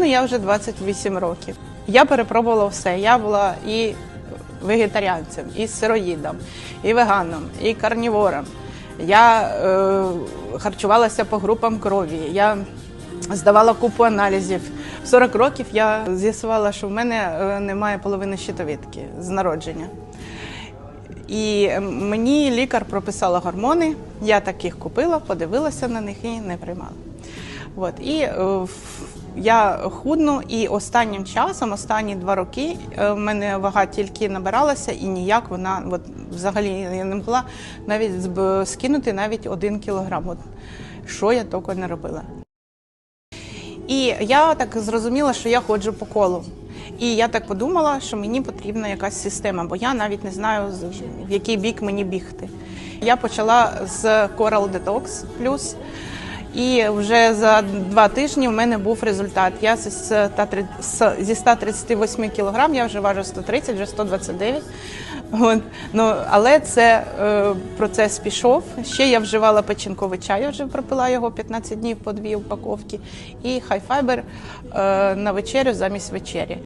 Ну, Я вже 28 років. Я перепробувала все. Я була і вегетаріанцем, і сироїдом, і веганом, і карнівором. Я е, харчувалася по групам крові. Я здавала купу аналізів. В 40 років я з'ясувала, що в мене е, немає половини щитовидки з народження. І мені лікар прописала гормони. Я таких купила, подивилася на них і не приймала. От і е, в- я худну, і останнім часом, останні два роки, е, в мене вага тільки набиралася, і ніяк вона от, взагалі я не могла навіть скинути навіть один кілограм. От, що я тільки не робила. І я так зрозуміла, що я ходжу по колу. І я так подумала, що мені потрібна якась система, бо я навіть не знаю, в який бік мені бігти. Я почала з Coral Detox Plus, і вже за два тижні в мене був результат. Я зі 130 з- зі 138 кілограм, я вже важу 130, вже 129. От. Ну, але це е, процес пішов. Ще я вживала печінковий чай, я вже пропила його 15 днів по дві упаковки. І хайфайбер е, на вечерю замість вечері.